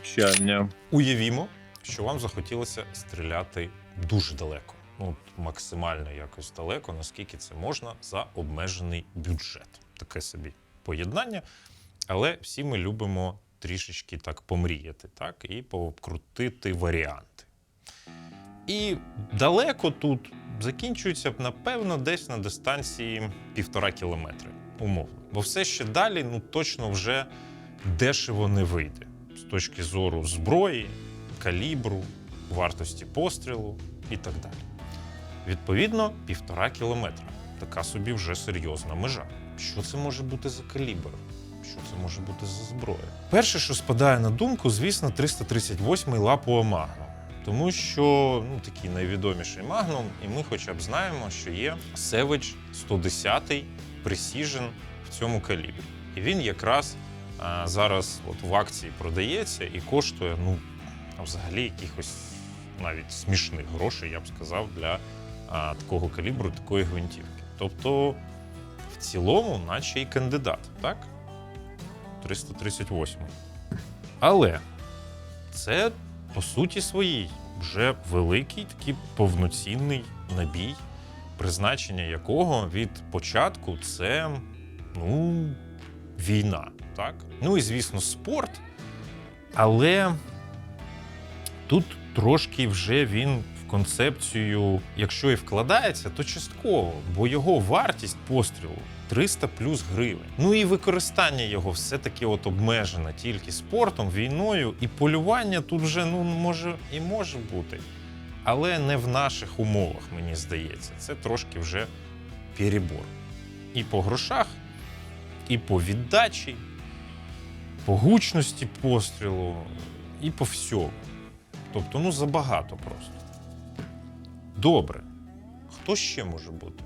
влучання. Уявімо, що вам захотілося стріляти дуже далеко. Ну, максимально якось далеко, наскільки це можна за обмежений бюджет. Таке собі поєднання. Але всі ми любимо трішечки так помріяти, так, і покрутити варіанти. І далеко тут закінчується, напевно, десь на дистанції півтора кілометри, умовно. Бо все ще далі, ну точно вже дешево не вийде з точки зору зброї, калібру, вартості пострілу і так далі. Відповідно, півтора кілометра. Така собі вже серйозна межа. Що це може бути за калібр? Що це може бути за зброя? Перше, що спадає на думку, звісно, 338-й Лапуа Магнум. Тому що ну, такий найвідоміший магнум, і ми хоча б знаємо, що є Savage 110 Precision в цьому калібрі. І він якраз зараз от в акції продається і коштує, ну, взагалі якихось навіть смішних грошей, я б сказав, для такого калібру, такої гвинтівки. Тобто, в цілому, наче і кандидат, так? 338. Але це по суті своїй вже великий такий повноцінний набій, призначення якого від початку це ну, війна. Так? Ну і звісно, спорт. Але тут трошки вже він в концепцію, якщо і вкладається, то частково, бо його вартість пострілу 300 плюс гривень. Ну і використання його все-таки от обмежено тільки спортом, війною, і полювання тут вже ну може і може бути. Але не в наших умовах, мені здається. Це трошки вже перебор. І по грошах, і по віддачі, по гучності пострілу, і по всьому. Тобто, ну забагато просто. Добре. Хто ще може бути?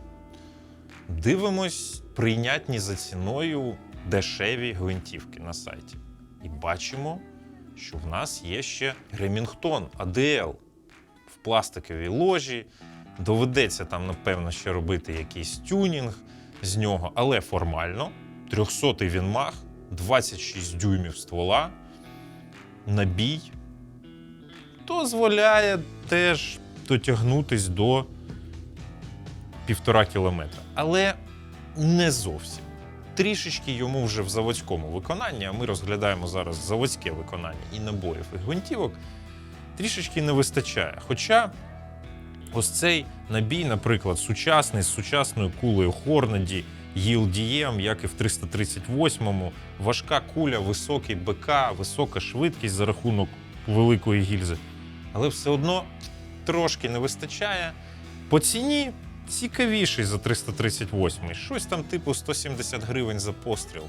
Дивимось прийнятні за ціною дешеві гвинтівки на сайті. І бачимо, що в нас є ще Remington ADL в пластиковій ложі. Доведеться там, напевно, ще робити якийсь тюнінг з нього, але формально 300-й він мах, 26 дюймів ствола, набій дозволяє теж дотягнутись до півтора кілометра. Але не зовсім. Трішечки йому вже в заводському виконанні, а ми розглядаємо зараз заводське виконання і набоїв, і гвинтівок, трішечки не вистачає. Хоча ось цей набій, наприклад, сучасний з сучасною кулею Хорнаді, ELDM, як і в 338-му, важка куля, високий БК, висока швидкість за рахунок великої гільзи. Але все одно трошки не вистачає. По ціні цікавіший за 338-й. щось там типу 170 гривень за постріл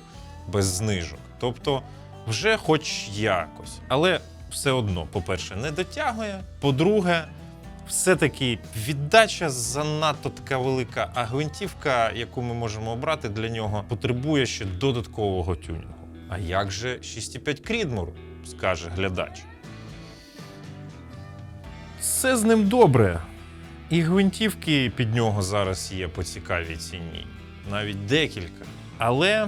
без знижок. Тобто, вже хоч якось. Але все одно, по-перше, не дотягує. По-друге, все-таки віддача занадто така велика, а гвинтівка, яку ми можемо обрати для нього, потребує ще додаткового тюнінгу. А як же 6,5 Крідмур, скаже глядач. Все з ним добре. І гвинтівки під нього зараз є по цікавій ціні, навіть декілька. Але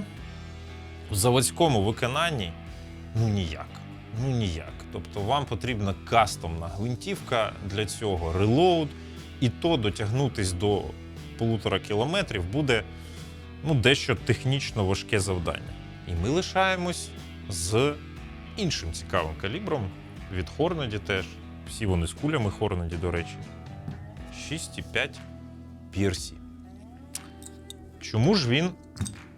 в заводському виконанні ну ніяк. Ну ніяк. Тобто вам потрібна кастомна гвинтівка для цього релоуд, і то дотягнутись до полутора кілометрів буде ну, дещо технічно важке завдання. І ми лишаємось з іншим цікавим калібром від Хорнаді теж. Всі вони з кулями Хорнаді, до речі. 6,5 PRC. Чому ж він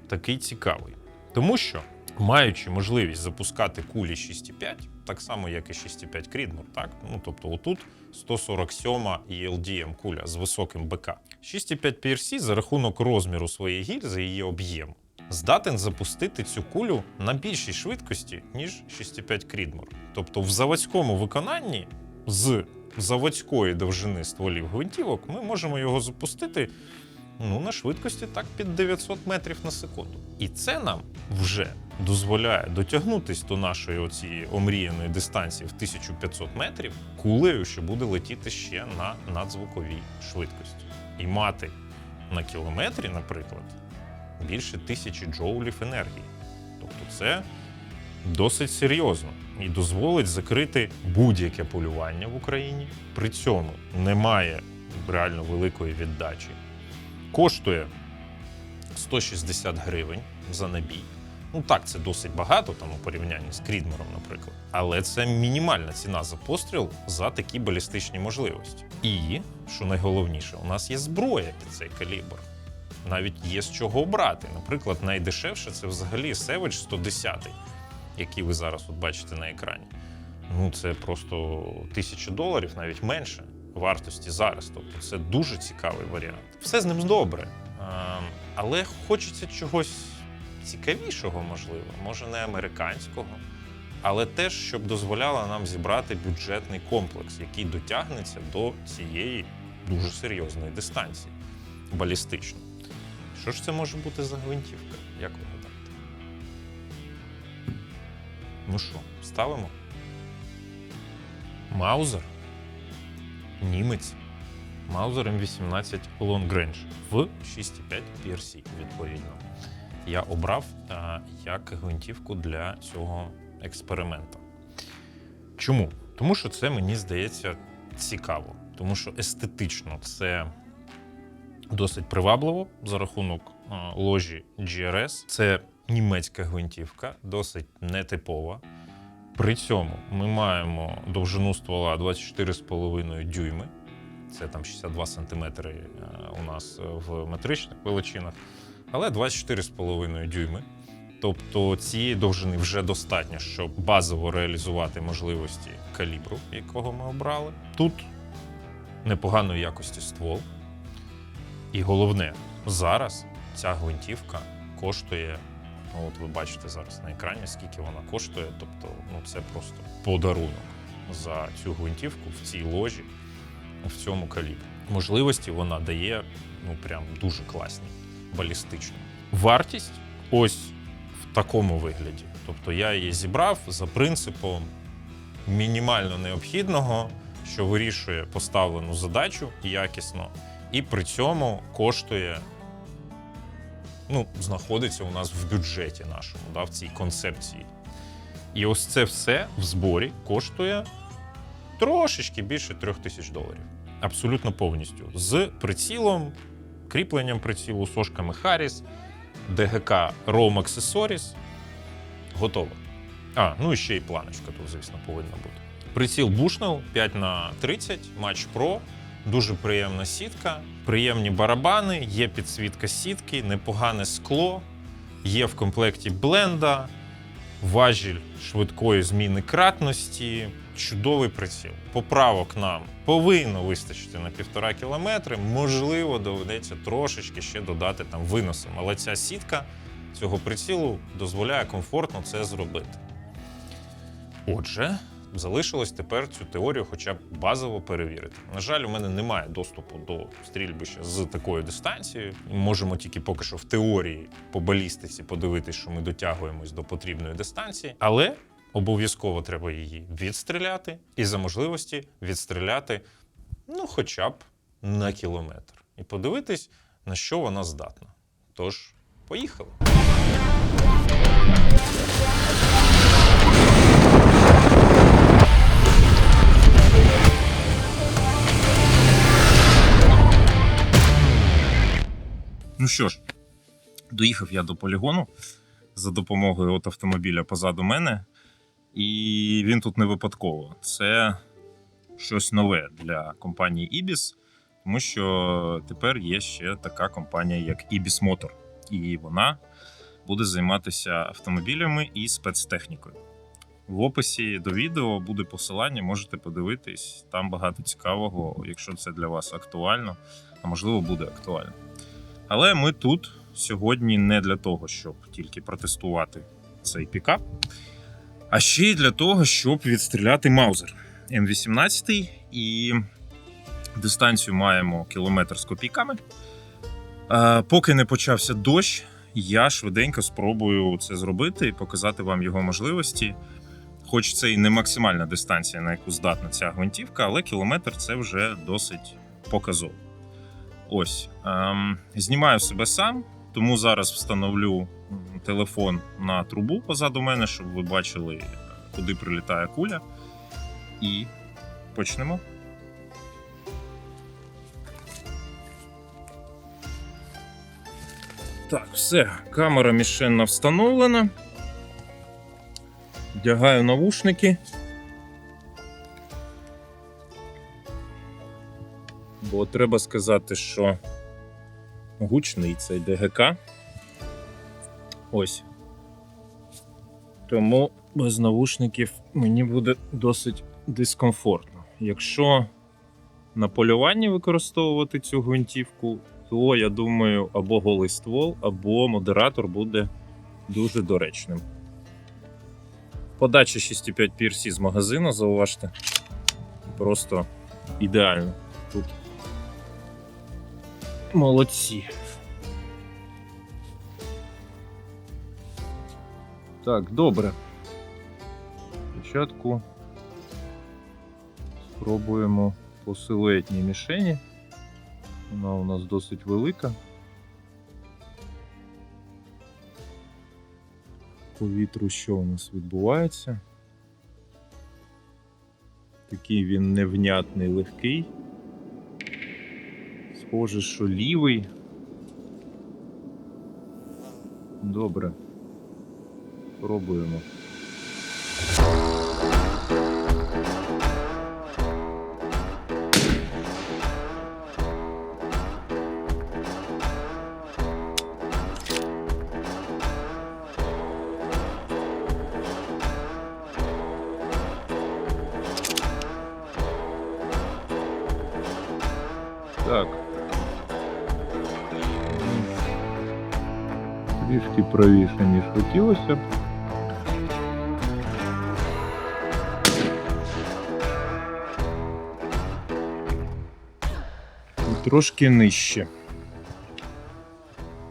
такий цікавий? Тому що, маючи можливість запускати кулі 6,5, так само, як і 6,5 Крідмур, так? Ну, тобто отут 147 ELDM куля з високим БК. 6,5 PRC за рахунок розміру своєї гільзи і її об'єму здатен запустити цю кулю на більшій швидкості, ніж 6,5 Крідмур. Тобто в заводському виконанні з заводської довжини стволів гвинтівок ми можемо його запустити ну, на швидкості так під 900 метрів на секунду. І це нам вже дозволяє дотягнутись до нашої оцієї омріяної дистанції в 1500 метрів кулею, що буде летіти ще на надзвуковій швидкості. І мати на кілометрі, наприклад, більше тисячі джоулів енергії. Тобто це досить серйозно і дозволить закрити будь-яке полювання в Україні. При цьому немає реально великої віддачі. Коштує 160 гривень за набій. Ну так, це досить багато там у порівнянні з Крідмером, наприклад. Але це мінімальна ціна за постріл за такі балістичні можливості. І що найголовніше, у нас є зброя під цей калібр. Навіть є з чого обрати. Наприклад, найдешевше це взагалі Savage 110, який ви зараз от бачите на екрані. Ну це просто тисяча доларів, навіть менше вартості зараз. Тобто це дуже цікавий варіант. Все з ним добре. Ем, Але хочеться чогось цікавішого, можливо, може не американського, але теж, щоб дозволяло нам зібрати бюджетний комплекс, який дотягнеться до цієї дуже серйозної дистанції балістичної. Що ж це може бути за гвинтівка? Як ви гадаєте? Ну що, ставимо? Маузер? Німець. Маузер М18 Long Range в 6,5 PRC, відповідно. Я обрав а, як гвинтівку для цього експерименту. Чому? Тому що це мені здається цікаво. Тому що естетично це досить привабливо за рахунок а, ложі GRS. Це німецька гвинтівка, досить нетипова. При цьому ми маємо довжину ствола 24,5 дюйми. Це там 62 сантиметри е, у нас в метричних величинах, але 24,5 дюйми. Тобто цієї довжини вже достатньо, щоб базово реалізувати можливості калібру, якого ми обрали. Тут непоганої якості ствол. І головне, зараз ця гвинтівка коштує. Ну, от ви бачите зараз на екрані, скільки вона коштує. Тобто, ну це просто подарунок за цю гвинтівку в цій ложі, в цьому калібрі. Можливості вона дає ну прям дуже класні, балістичні. Вартість ось в такому вигляді. Тобто я її зібрав за принципом мінімально необхідного, що вирішує поставлену задачу якісно, і при цьому коштує ну, знаходиться у нас в бюджеті нашому, да, в цій концепції. І ось це все в зборі коштує трошечки більше трьох тисяч доларів. Абсолютно повністю. З прицілом, кріпленням прицілу, сошками Harris, ДГК Roam Accessories. Готово. А, ну і ще й планочка тут, звісно, повинна бути. Приціл Bushnell 5 на 30 Match Pro. Дуже приємна сітка, приємні барабани, є підсвітка сітки, непогане скло, є в комплекті бленда, важіль швидкої зміни кратності, чудовий приціл. Поправок нам повинно вистачити на півтора кілометри. Можливо, доведеться трошечки ще додати там виносом. Але ця сітка цього прицілу дозволяє комфортно це зробити. Отже, залишилось тепер цю теорію хоча б базово перевірити. На жаль, у мене немає доступу до стрільбища з такою дистанцією. Можемо тільки поки що в теорії по балістиці подивитись, що ми дотягуємось до потрібної дистанції, але обов'язково треба її відстріляти і за можливості відстріляти ну, хоча б на кілометр, і подивитись, на що вона здатна. Тож, поїхали. Ну що ж, доїхав я до полігону за допомогою от автомобіля позаду мене, і він тут не випадково. Це щось нове для компанії Ibis, тому що тепер є ще така компанія, як Ibis Motor. І вона буде займатися автомобілями і спецтехнікою. В описі до відео буде посилання, можете подивитись. Там багато цікавого, якщо це для вас актуально, а можливо буде актуально. Але ми тут сьогодні не для того, щоб тільки протестувати цей пікап, а ще й для того, щоб відстріляти Маузер М18 і дистанцію маємо кілометр з копійками. Поки не почався дощ, я швиденько спробую це зробити і показати вам його можливості. Хоч це і не максимальна дистанція, на яку здатна ця гвинтівка, але кілометр це вже досить показово. Ось. Ем, знімаю себе сам, Тому зараз встановлю телефон на трубу позаду мене, щоб ви бачили, е, куди прилітає куля. І почнемо. Так, все, камера мішенна встановлена. Вдягаю навушники. Бо треба сказати, що гучний цей ДГК. Ось. Тому без навушників мені буде досить дискомфортно. Якщо на полюванні використовувати цю гвинтівку, то я думаю, або голий ствол, або модератор буде дуже доречним. Подача 6,5 PRC з магазину, зауважте. Просто ідеально. Тут молодці. Так, добре. Спочатку спробуємо по силуетній мішені. Вона у нас досить велика. По вітру що у нас відбувається? Такий він невнятний, легкий. Схоже, що лівий. Добре. Пробуємо. Правіше, ніж хотілося б. І трошки нижче.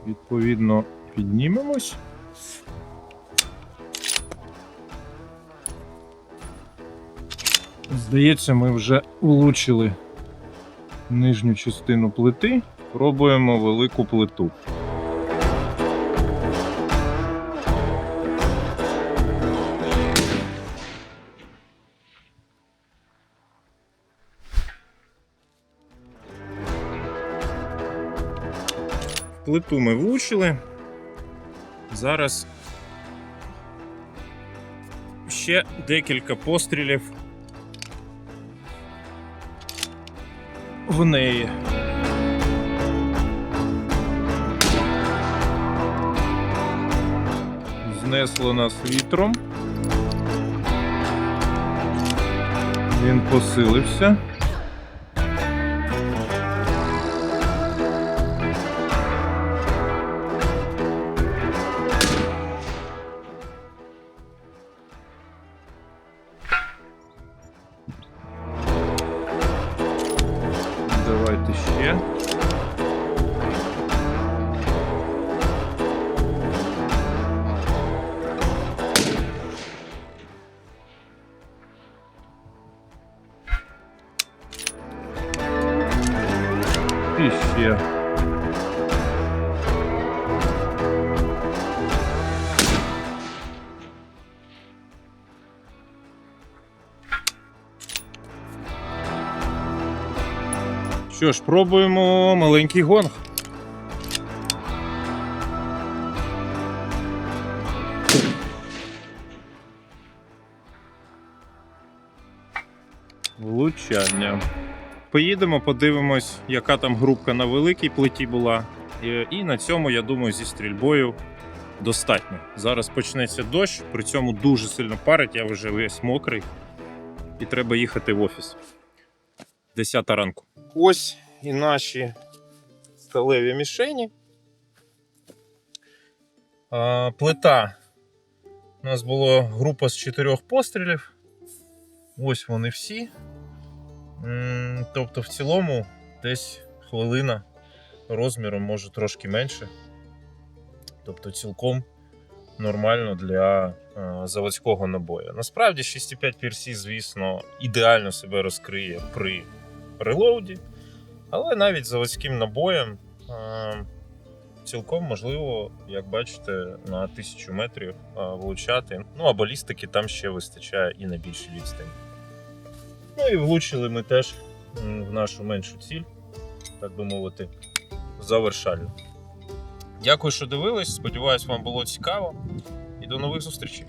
Відповідно, піднімемось. Здається, ми вже влучили нижню частину плити. Пробуємо велику плиту. Плиту ми влучили. Зараз ще декілька пострілів в неї. Знесло нас вітром. Він посилився. І ще. Що ж, пробуємо маленький гонг. Влучання. Поїдемо, подивимось, яка там групка на великій плиті була. І, і на цьому, я думаю, зі стрільбою достатньо. Зараз почнеться дощ, при цьому дуже сильно парить, я вже весь мокрий. І треба їхати в офіс. 10 ранку. Ось і наші сталеві мішені. А, плита. У нас була група з чотирьох пострілів. Ось вони всі. Тобто, в цілому, десь хвилина розміром, може трошки менше. Тобто, цілком нормально для е, заводського набою. Насправді 6,5 PRC, звісно, ідеально себе розкриє при релоуді, але навіть заводським набоєм е, цілком можливо, як бачите, на тисячу метрів влучати. Ну а балістики там ще вистачає і на більшій відстані. Ну і влучили ми теж в нашу меншу ціль, так би мовити, завершальну. Дякую, що дивились. Сподіваюсь, вам було цікаво. І до нових зустрічей.